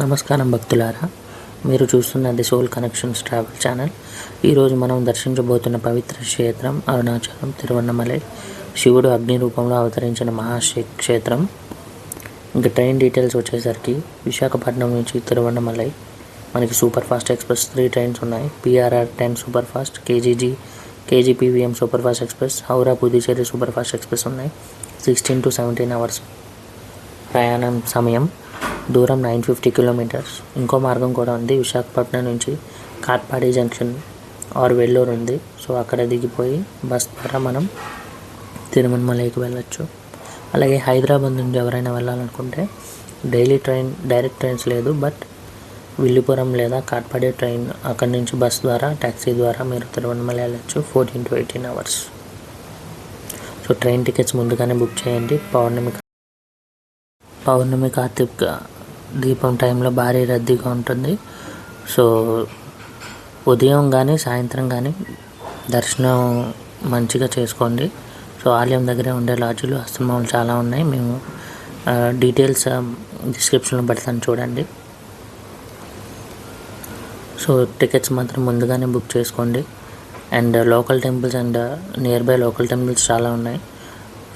నమస్కారం భక్తులారా. మీరు చూస్తున్నది సోల్ కనెక్షన్స్ ట్రావెల్ ఛానల్ ఈరోజు మనం దర్శించబోతున్న పవిత్ర క్షేత్రం అరుణాచలం తిరువన్నమలై. శివుడు అగ్ని రూపంలో అవతరించిన మహాశి క్షేత్రం. ఇంకా ట్రైన్ డీటెయిల్స్ వచ్చేసరికి విశాఖపట్నం నుంచి తిరువన్నమలై. మనకి super fast express three trains ఉన్నాయి. PRR ten super fast KGG KGPVM super fast express Howrah Puducherry super fast express ఉన్నాయి. సిక్స్టీన్ టు సెవెంటీన్ అవర్స్ ప్రయాణం సమయం. దూరం నైన్ ఫిఫ్టీ కిలోమీటర్స్. ఇంకో మార్గం కూడా ఉంది విశాఖపట్నం నుంచి కాట్పాడి జంక్షన్ ఆర్ వెల్లూరు ఉంది. సో అక్కడ దిగిపోయి బస్ ద్వారా మనం తిరుమలకి వెళ్ళొచ్చు. అలాగే హైదరాబాద్ నుంచి ఎవరైనా వెళ్ళాలనుకుంటే డైలీ ట్రైన్ డైరెక్ట్ ట్రైన్స్ లేదు బట్ విల్లిపురం లేదా కాట్పాడి ట్రైన్ అక్కడి నుంచి బస్ ద్వారా ట్యాక్సీ ద్వారా మీరు తిరువన్నమల వెళ్ళొచ్చు fourteen to eighteen hours. So train tickets ముందుగానే బుక్ చేయండి. పౌర్ణమి పౌర్ణమి కార్తీక దీపం టైంలో భారీ రద్దీగా ఉంటుంది. సో ఉదయం కానీ సాయంత్రం కానీ దర్శనం మంచిగా చేసుకోండి. సో ఆలయం దగ్గరే ఉండే లాడ్జులు అస్తమాలు చాలా ఉన్నాయి. మేము డీటెయిల్స్ డిస్క్రిప్షన్లో పెడతాను చూడండి. సో టికెట్స్ మాత్రం ముందుగానే బుక్ చేసుకోండి. And local temples and nearby local temples చాలా ఉన్నాయి.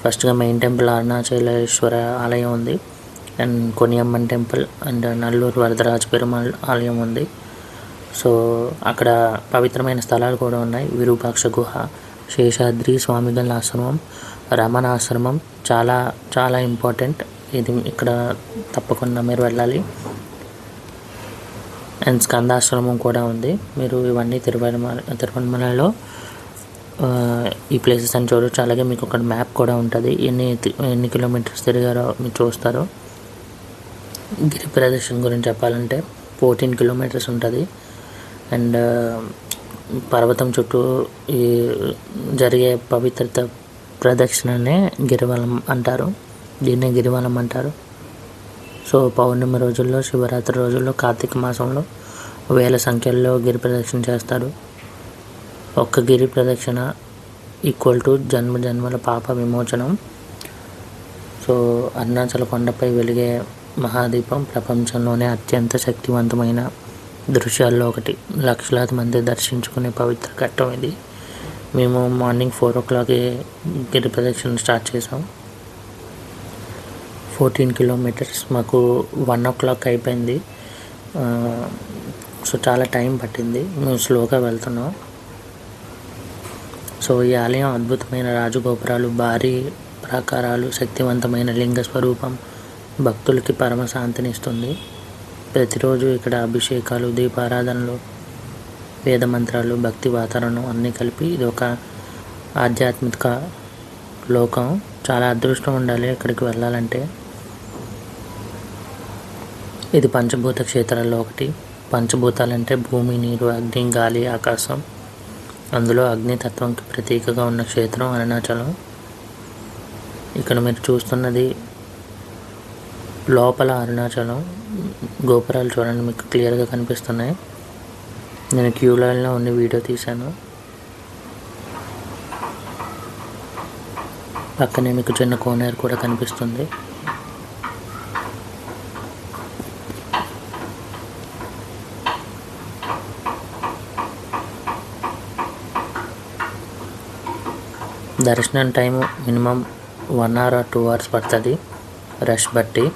ఫస్ట్గా మెయిన్ టెంపుల్ అరుణాచలేశ్వర ఆలయం ఉంది. And Koniamman temple and Nallur Varadaraja Perumal ఆలయం ఉంది. సో అక్కడ పవిత్రమైన స్థలాలు కూడా ఉన్నాయి. విరూపాక్ష గుహ శేషాద్రి స్వామిగల్ ఆశ్రమం రమణ ఆశ్రమం. చాలా చాలా ఇంపార్టెంట్ ఇది ఇక్కడ తప్పకుండా మీరు వెళ్ళాలి. అండ్ స్కందాశ్రమం కూడా ఉంది. మీరు ఇవన్నీ తిరువనమల తిరువనమలలో ఈ ప్లేసెస్ అని చూడొచ్చు. అలాగే మీకు ఒక మ్యాప్ కూడా ఉంటుంది. ఎన్ని తి- ఎన్ని కిలోమీటర్స్ తిరిగారో మీరు చూస్తారు. గిరి ప్రదర్శన గురించి చెప్పాలంటే ఫోర్టీన్ కిలోమీటర్స్ ఉంటుంది. అండ్ పర్వతం చుట్టూ ఈ జరిగే పవిత్రత ప్రదక్షిణనే గిరివలం అంటారు. దీన్నే గిరివలం అంటారు. సో పౌర్ణమి రోజుల్లో శివరాత్రి రోజుల్లో కార్తీక మాసంలో వేల సంఖ్యల్లో గిరి ప్రదక్షిణ చేస్తారు. ఒక్క గిరి ప్రదక్షిణ ఈక్వల్ టు జన్మ జన్మల పాప విమోచనం. సో అరుణాచల కొండపై వెలిగే మహాదీపం ప్రపంచంలోనే అత్యంత శక్తివంతమైన దృశ్యాల్లో ఒకటి. లక్షలాది మంది దర్శించుకునే పవిత్ర ఘట్టం ఇది. మేము మార్నింగ్ ఫోర్ ఓ క్లాక్కి గిరి ప్రదక్షిణ స్టార్ట్ చేసాం ఫోర్టీన్ కిలోమీటర్స్ మాకు వన్ ఓ క్లాక్ అయిపోయింది. సో చాలా టైం పట్టింది. మేము స్లోగా వెళ్తున్నాం. సో ఈ ఆలయం అద్భుతమైన రాజగోపురాలు భారీ ప్రాకారాలు శక్తివంతమైన లింగ స్వరూపం భక్తులకి పరమశాంతినిస్తుంది ప్రతిరోజు ఇక్కడ అభిషేకాలు దీపారాధనలు వేద మంత్రాలు భక్తి వాతావరణం అన్నీ కలిపి ఇది ఒక ఆధ్యాత్మిక లోకం. చాలా అదృష్టం ఉండాలి ఇక్కడికి వెళ్ళాలంటే. ఇది పంచభూత క్షేత్రాల్లో ఒకటి. పంచభూతాలంటే భూమి నీరు అగ్ని గాలి ఆకాశం. అందులో అగ్నితత్వంకి ప్రతీకగా ఉన్న క్షేత్రం అరుణాచలం. ఇక్కడ మీరు చూస్తున్నది లోపల అరుణాచలం గోపురాలు చూడండి మీకు క్లియర్గా కనిపిస్తున్నాయి. నేను క్యూ లైన్లో ఉండి వీడియో తీశాను. పక్కనే మీకు చిన్న కోనేరు కూడా కనిపిస్తుంది. దర్శనం time minimum one hour two hours పడుతుంది. రష్ బట్టి.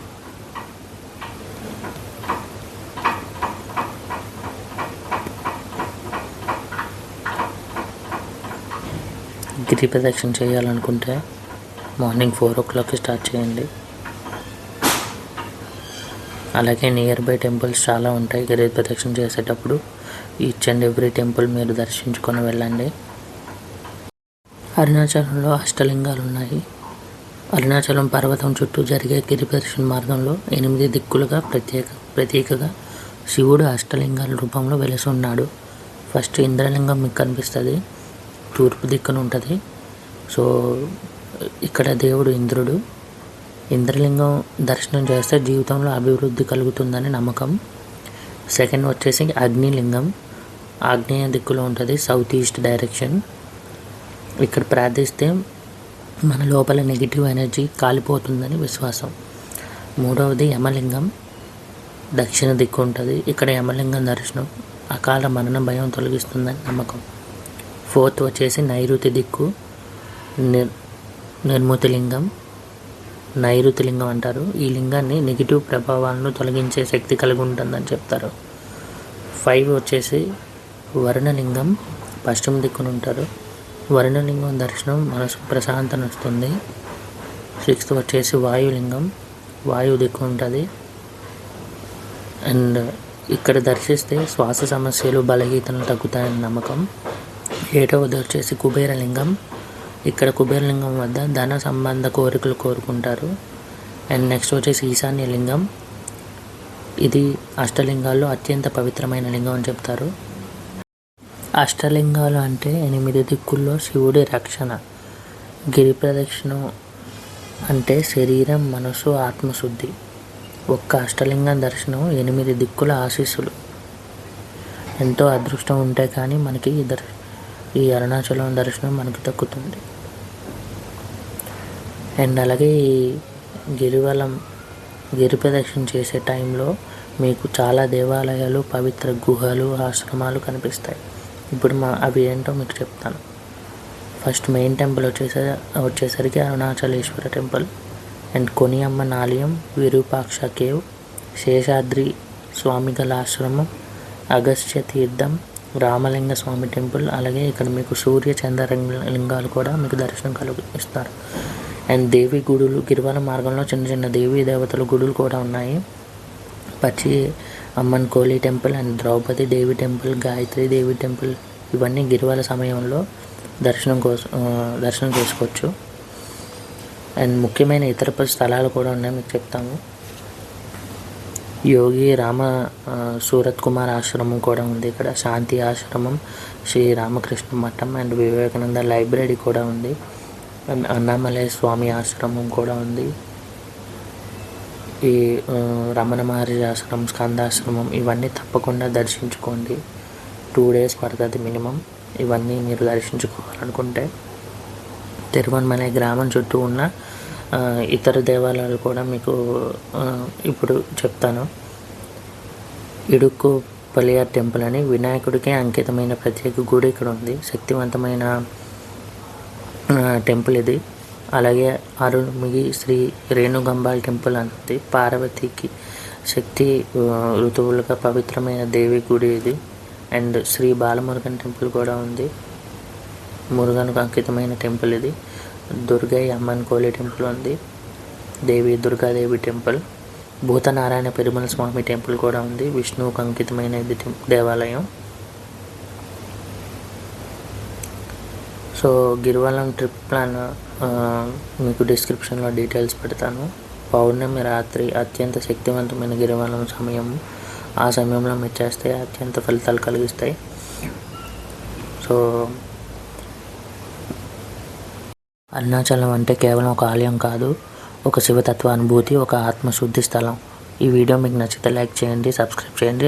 గిరి ప్రదక్షిణ చేయాలనుకుంటే మార్నింగ్ ఫోర్ ఓ క్లాక్కి స్టార్ట్ చేయండి. అలాగే నియర్ బై టెంపుల్స్ చాలా ఉంటాయి గిరి ప్రదక్షిణ చేసేటప్పుడు. ఈచ్ అండ్ ఎవ్రీ టెంపుల్ మీరు దర్శించుకొని వెళ్ళండి. అరుణాచలంలో అష్టలింగాలు ఉన్నాయి. అరుణాచలం పర్వతం చుట్టూ జరిగే గిరి ప్రదక్షిణ మార్గంలో ఎనిమిది దిక్కులుగా ప్రత్యేక ప్రతీకగా శివుడు అష్టలింగాల రూపంలో వెలిసి ఉన్నాడు. ఫస్ట్ ఇంద్రలింగం మీకు కనిపిస్తుంది. తూర్పు దిక్కున ఉంటుంది. సో ఇక్కడ దేవుడు ఇంద్రుడు. ఇంద్రలింగం దర్శనం చేస్తే జీవితంలో అభివృద్ధి కలుగుతుందని నమ్మకం. సెకండ్ వచ్చేసి అగ్నిలింగం. ఆగ్నేయ దిక్కులో ఉంటుంది సౌత్ ఈస్ట్ డైరెక్షన్ ఇక్కడ ప్రార్థిస్తే మన లోపల నెగిటివ్ ఎనర్జీ కాలిపోతుందని విశ్వాసం. మూడవది యమలింగం. దక్షిణ దిక్కు ఉంటుంది. ఇక్కడ యమలింగం దర్శనం. అకాల మరణ భయం తొలగిస్తుందని నమ్మకం. ఫోర్త్ వచ్చేసి నైరుతి దిక్కు నిర్ నిర్మూతిలింగం. నైరుతి లింగం అంటారు. ఈ లింగాన్ని నెగిటివ్ ప్రభావాలను తొలగించే శక్తి కలిగి ఉంటుందని చెప్తారు. ఫైవ్ వచ్చేసి వర్ణలింగం. పశ్చిమ దిక్కున ఉంటారు. వర్ణలింగం దర్శనం మనసు ప్రశాంతనిస్తుంది సిక్స్త్ వచ్చేసి వాయులింగం. వాయువు దిక్కు ఉంటుంది. అండ్ ఇక్కడ దర్శిస్తే శ్వాస సమస్యలు బలహీతలు తగ్గుతాయని నమ్మకం. ఏడవది వచ్చేసి కుబేరలింగం. ఇక్కడ కుబేరలింగం వద్ద ధన సంబంధ కోరికలు కోరుకుంటారు. అండ్ నెక్స్ట్ వచ్చేసి ఈశాన్య లింగం. ఇది అష్టలింగాల్లో అత్యంత పవిత్రమైన లింగం అని చెప్తారు. అష్టలింగాలు అంటే ఎనిమిది దిక్కుల్లో శివుడి రక్షణ. గిరి ప్రదక్షిణం అంటే శరీరం మనసు ఆత్మశుద్ధి. ఒక్క అష్టలింగం దర్శనం ఎనిమిది దిక్కుల ఆశీస్సులు. ఎంతో అదృష్టం ఉంటే కానీ మనకి ఈ దర్శనం ఈ అరుణాచలం దర్శనం మనకు దక్కుతుంది. అండ్ అలాగే ఈ గిరివలం గిరి ప్రదక్షిణ చేసే టైంలో మీకు చాలా దేవాలయాలు పవిత్ర గుహలు ఆశ్రమాలు కనిపిస్తాయి. ఇప్పుడు మా అవి ఏంటో మీకు చెప్తాను. ఫస్ట్ మెయిన్ టెంపుల్ వచ్చేసరి వచ్చేసరికి అరుణాచలేశ్వర టెంపుల్. అండ్ కొనియమ్మన్ ఆలయం విరూపాక్ష కేవ్ శేషాద్రి స్వామి గల ఆశ్రమం అగస్త్య తీర్థం రామలింగ స్వామి టెంపుల్ అలాగే ఇక్కడ మీకు సూర్య చంద్ర లింగాలు కూడా మీకు దర్శనం కలిగిస్తారు అండ్ దేవి గుడులు గిరివన మార్గంలో చిన్న చిన్న దేవీ దేవతల గుడులు కూడా ఉన్నాయి. Pachi Amman Koil temple and Draupadi Devi temple Gayatri Devi temple ఇవన్నీ గిరివల సమయంలో దర్శనం కోసం దర్శనం చేసుకోవచ్చు. అండ్ ముఖ్యమైన ఇతర స్థలాలు కూడా ఉన్నాయి మీకు చెప్తాము యోగి రామ సూరత్ కుమార్ ఆశ్రమం కూడా ఉంది. ఇక్కడ శాంతి ఆశ్రమం శ్రీ రామకృష్ణ మఠం అండ్ వివేకానంద లైబ్రరీ కూడా ఉంది. అండ్ అన్నామలై స్వామి ఆశ్రమం కూడా ఉంది. ఈ రమణ మహర్షి ఆశ్రమం స్కందాశ్రమం ఇవన్నీ తప్పకుండా దర్శించుకోండి. టూ డేస్ పడుతుంది మినిమం. ఇవన్నీ మీరు దర్శించుకోవాలనుకుంటే. తిరువన్మలై గ్రామం చుట్టూ ఉన్న ఇతర దేవాలయాలు కూడా మీకు ఇప్పుడు చెప్తాను. ఇడుక్కు పలియార్ టెంపుల్ అని వినాయకుడికే అంకితమైన ప్రత్యేక గుడి ఇక్కడ ఉంది. శక్తివంతమైన టెంపుల్ ఇది. అలాగే అరుణ్మిగి శ్రీ రేణుగంబాల్ టెంపుల్ అన్నది పార్వతికి శక్తి ఋతువులుగా పవిత్రమైన దేవి గుడి ఇది. అండ్ శ్రీ బాలమురుగన్ టెంపుల్ కూడా ఉంది. మురుగన్కు అంకితమైన టెంపుల్ ఇది. దుర్గై అమ్మన్ కోలి టెంపుల్ ఉంది. దేవి దుర్గాదేవి టెంపుల్. భూతనారాయణ పెరుమల స్వామి టెంపుల్ కూడా ఉంది. విష్ణువుకు అంకితమైన ఇది దేవాలయం. సో గిరివలం ట్రిప్ ప్లాన్ మీకు డిస్క్రిప్షన్లో డీటెయిల్స్ పెడతాను. పౌర్ణమి రాత్రి అత్యంత శక్తివంతమైన గిరివలం సమయం. ఆ సమయంలో మీరు చేస్తే అత్యంత ఫలితాలు కలిగిస్తాయి. సో అరుణాచలం అంటే కేవలం ఒక ఆలయం కాదు ఒక శివతత్వ అనుభూతి ఒక ఆత్మశుద్ధి స్థలం. ఈ వీడియో మీకు నచ్చితే లైక్ చేయండి సబ్స్క్రైబ్ చేయండి